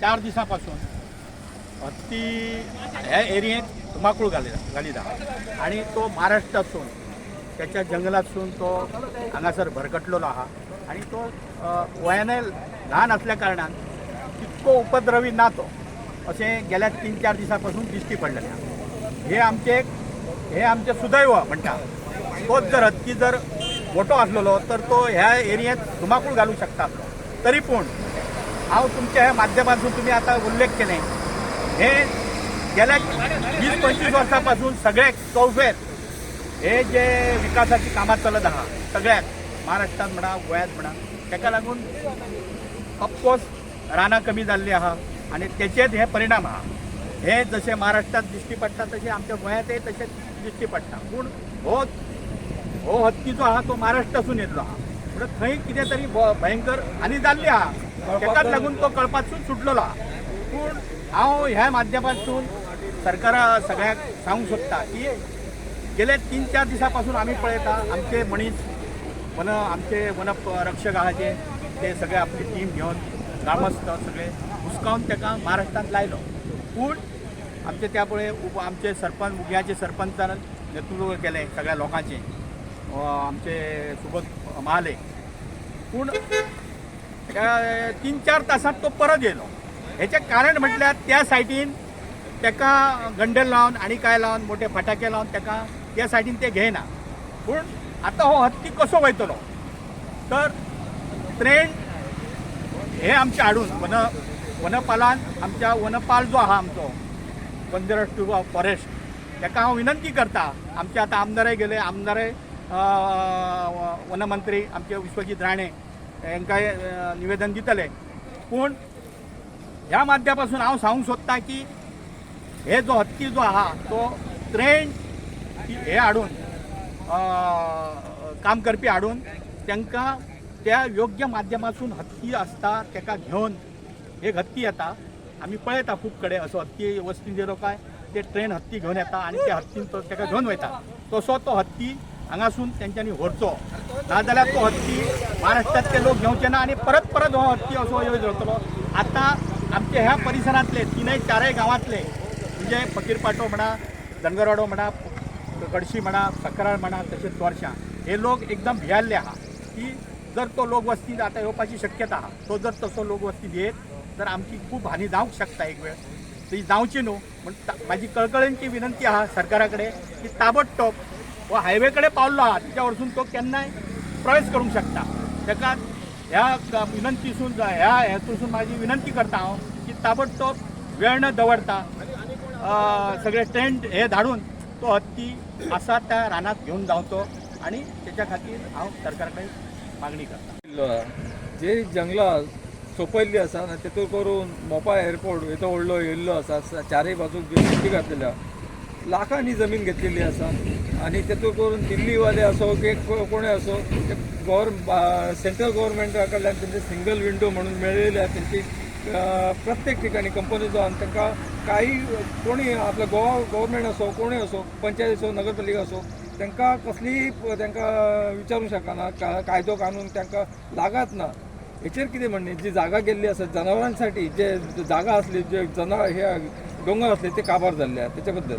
चार दिसापासून हत्ती ह्या एरियेत धुमाकूळ घाली घालीत आहा आणि तो महाराष्ट्रातून त्याच्या जंगलातसून तो हांगासर भरकटलेलो आहा आणि तो वयाने ल्हान असल्या कारणान तितको उपद्रवी ना तो अशें गेल्या तीन चार दिसां दिश्टी पडलेलें आहा हे आमचे हे आमचे सुदैव म्हणटा तोच जर हत्ती जर मोठो असलेलो तर तो ह्या एरियेत धुमाकूळ घालू शकता तरी पूण हांव तुमच्या ह्या माध्यमातून तुम्ही आता उल्लेख केले. हे गेल्या वीस पंचवीस वर्षापासून सगळे चौफेर हे जे विकासाची कामां चलत आहा सगळ्यात महाराष्ट्रात म्हणा गोंयांत म्हणा ताका लागून ऑफकोर्स रानां कमी जाल्लीं आहा आणि तेचेच हे परिणाम आहा हे जसे महाराष्ट्रात दिश्टी पडटा तसे आमच्या गोंयांतय तशेंच दिश्टी पडटा पूण हो हो हत्ती जो आहा तो महाराष्ट्रासून येयल्लो आहा म्हणून थंय कितें तरी भयंकर हानी जाल्ली आहा तेकाच लागून तो कळपासून सुटलेलो. आहा पूण हांव ह्या माध्यमातून सरकारा सगळ्याक सांगूंक सोदता की गेले तीन चार दिसापासून आम्ही पळयता आमचे मनीस वन आमचे वन रक्षक आहा जे ते सगळे आपली टीम घेवन ग्रामस्थ सगळे हुसकावून ताका महाराष्ट्रात लायलो. पूण आमचे त्या पळय उप आमचे सरपंच मुग्याचे सरपंचान नेतृत्व केलें सगळ्या लोकांचे. आमचे सुबोध महाले. पूण तीन चार तासात तो परत येयलो हेचें कारण म्हटल्यार त्या सायटीन ताका गंडल लावन आनी काय लावन मोठे फटाके लावन ताका त्या सायडीन ते घेयना पूण आतां हो हत्ती कसो वयतलो? तर ट्रेंड हे आमचे हाडून वन वनपालान आमच्या वनपाल जो आहा आमचो बंदर ऑफ फॉरेस्ट ताका हांव विनंती करता आमचे आतां आमदारय गेले आमदारय वनमंत्री आमचे विश्वजीत राणे हांकां निवेदन दितले पूण ह्या माध्यमापासून हांव सांगूंक सोदतां की हे जो हत्ती जो आहा तो ट्रेंड हे हाडून काम करपी हाडून तांकां त्या योग्य माध्यमासून हत्ती आसता ताका घेवन एक हत्ती येता. आमी पळयता खूब कडेन असो हत्ती वस्ती जेरो काय ते ट्रेन हत्ती घेवन येता आनी त्या हत्तीन तो ताका घेवन वयता. तसो तो हत्ती हांगासून तेंच्यांनी व्हरचो नाजाल्यार तो हत्ती महाराष्ट्रातले लोक घेवचे ना आनी परत परत हो हत्ती असो येवन रावतलो आतां आमच्या ह्या परिसरांतले तिनय चारय गांवांतले म्हणजे फकीरपाटो म्हणा धनगरवाडो म्हणा कडशी म्हणा सकराळ म्हणा तसेच वर्षा हे लोक एकदम भियाल्ले आहा की जर तो लोकवस्ती आता येवपाची शक्यता आहा तो जर तसो लोकवस्ती येत तर आमची खूप हानी जावंक शकता एक वेळ. ती जावची न्हू म्हण म्हाजी माझी कळकळींची विनंती आहा सरकारा कडेन की ताबडतोब हो हायवे कडेन पावल्लो आहा वरसून तो केन्नाय प्रवेश करूंक शकता. ताका ह्या विनंतीसून ह्या हेतूसून माझी विनंती करता हांव की ताबडतोब वेळ न दवरता सगळे टेंट हे धाडून तो हत्ती आसा त्या रानात घेऊन जावचो आणि त्याच्या खातीर हांव सरकारा कडेन मागणी करता. जे जंगलां सोंपयल्लीं आसा आनी करून मोपा एअरपोर्ट येतो व्हडलो येयल्लो आसा स- चारय बाजूक घातलेल्या लाखांनी जमीन घेतलेली आसा आनी तेतून करून दिल्लीवाले असो की कोणी कोणूय असो ते गव्हर सेंट्रल गव्हर्मेंटा कडल्यान तेंचे सिंगल विंडो म्हणून मेळयल्या तेंची त्यांची प्रत्येक ठिकाणी कंपनीचो आनी तांकां काही कोणी आपलो गोवा गव्हर्मेंट असो कोणूय असो पंचायत असो नगरपालिका असो तांकां कसलीय प- तांकां विचारूंक शकना कायदो कानून तांकां लागत ना. हेचेर कितें म्हणणे? जी जागा गेल्ली आसा जनावरांसाठी जे जागा असली जे जना हे दोंगर असले ते काबार जाल्ले आहा त्याच्या बद्दल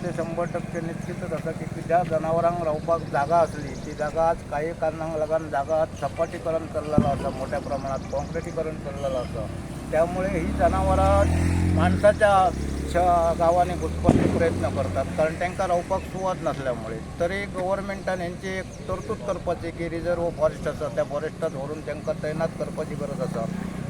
हे शंबर शंभर टक्के निश्चितच आसा की ज्या जनावरांक रावपाक जागा असली ती जागा आज काही कारणांक लागून जागा आज सपाटीकरण केलेलं आसा मोठ्या प्रमाणात काँक्रिटीकरण केलेलं आसा त्यामुळे ही जनावरां माणसाच्या श- गावाने घुसपाचे प्रयत्न करतात. कारण त्यांना रावपाक सुवात नसल्यामुळे. तरी गव्हर्मेंटान यांची एक तरतूद करपाची की रिझर्व फॉरेस्ट आसा त्या फॉरेस्टात व्हरून त्यांना तैनात करपाची गरज आसा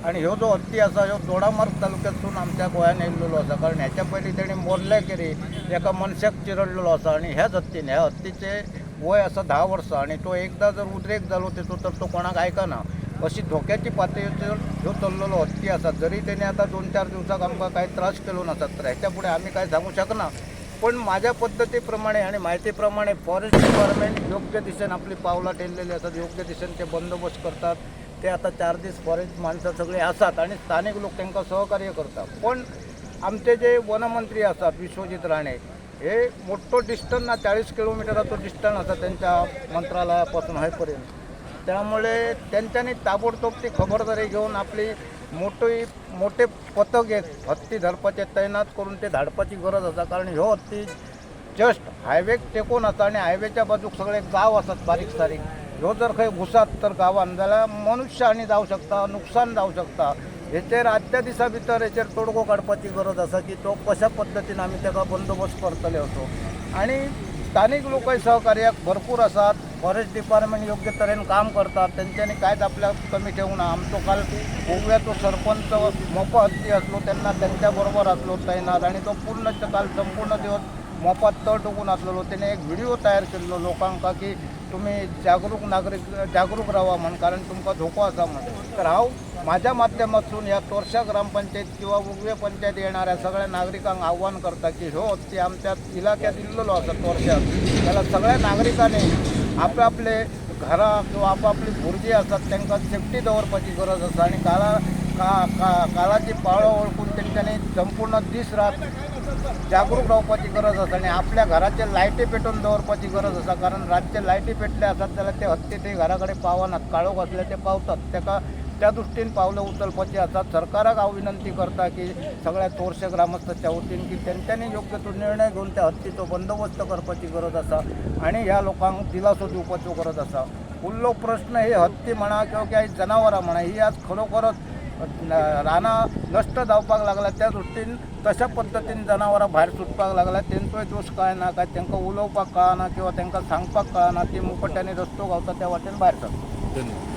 आणि ह्यो जो हत्ती आसा ह्यो दोडामार्ग तालुक्यातसून आमच्या गोंयान येयल्लो आसा कारण ह्याच्या पयलीं तेणी मोरले केरी एका मनशाक चिरडलेलो आसा आणि ह्याच हत्तीन ह्या हत्तीचे वय आसा धा वर्सां आणि तो एकदा जर उद्रेक जालो तेतून तर तो कोणाक आयकना अशी धोक्याची पातळीचेर ह्यो चल्लेलो हत्ती आसा जरी तेणी आतां दोन चार दिवसाक आमकां कांय त्रास केलो नासत तर ह्याच्या फुडें आमी कांय सांगूंक शकना. पण माझ्या पद्धती प्रमाणे आणि माहितीप्रमाणे फॉरेस्ट डिपार्टमेंट योग्य दिशेन आपली पावलां ठेवलेली असतात योग्य दिशेन ते बंदोबस्त करतात. ते आता चार दीस फॉरेस्ट माणसं सगळे आसात आणि स्थानिक लोक त्यांना सहकार्य करतात. पण आमचे जे वनमंत्री असतात विश्वजित राणे हे मोठो डिस्टन्स ना चाळीस किलोमिटराचो डिस्टन्स आसा त्यांच्या मंत्रालयापासून हयपर्यंत. त्यामुळे त्यांच्यानी ताबडतोब ती खबरदारी घेऊन आपली मोठी मोठे पथक एक हत्ती धरपाचे तैनात करून ते धाडपाची गरज असा कारण ह्यो हत्ती जस्ट हायवे टेकून आसा आणि हायवेच्या बाजूक सगळे गाव असतात बारीक सारीक ह्यो जर खंय घुसात तर गावान जाल्यार मनुश्य आनी जावं शकता नुकसान जावं शकता. हेचेर आदल्या दिसा भितर हेचेर तोडगो काडपाची गरज आसा की तो कशा पद्दतीन आमी ताका बंदोबस्त करतले असो आणि स्थानिक लोकय सहकार्याक भरपूर असतात. फॉरेस्ट डिपार्टमेंट योग्य तरेन काम करतात. त्यांच्यानी कांयच आपल्या कमी ठेवू ना आमचो काल गोव्याचो सरपंच मोपा हत्ती असलो तेन्ना तेंच्या बरोबर असलो तैनात. आणि तो पूर्ण काल संपूर्ण दिवस मोफत तळ टोकून असलेलो त्याने एक व्हिडिओ तयार केल्लो लोकांका की तुम्ही जागरूक नागरिक जागरूक राहा म्हण कारण तुमकां धोको आसा म्हण. तर हांव माझ्या माध्यमातून या तोरशा ग्रामपंचायत किंवा उगवे पंचायत येणाऱ्या सगळ्या नागरिकांक आव्हान करता की हो ते आमच्या इलाक्यात इल्लेलो आसा तोरशाक त्याला सगळ्या नागरिकांनी आपले घरां किंवा आपापली भुरगीं आसात तांकां सेफ्टी दवरपाची गरज आसा. आनी काळा का का काळाची पाळो ओळखून तेंच्यांनी संपूर्ण दीस रात जागरूक रावपाची गरज आसा आनी आपल्या घराचे लायटी पेटोवन दवरपाची गरज आसा कारण रातचे लायटी पेटले आसात जाल्यार ते हत्ती ते घरा कडेन पावनात काळोख असले ते पावतात. ताका त्या दृश्टीन पावलं उचलपाची आसात सरकाराक हांव विनंती करता की सगळ्या चोरशे ग्रामस्थाच्या वतीन की तेंच्यांनी योग्य तो निर्णय घेवन त्या हत्तीचो बंदोबस्त करपाची गरज आसा आणि ह्या लोकांक दिलासो दिवपाचो गरज आसा उरलो प्रश्न हे हत्ती म्हणा किंवा काही जनावरां म्हणा ही आज खरोखरच रानां नश्ट जावपाक लागला त्या दृश्टीन तशा पद्दतीन जनावरां भायर सुटपाक लागला तेंचोय दोश कळना काय तांकां उलोवपाक कळना किंवा तांकां सांगपाक कळना ती मुकट्यांनी रस्तो गावता त्या वाटेन भायर सरता धन्यवाद.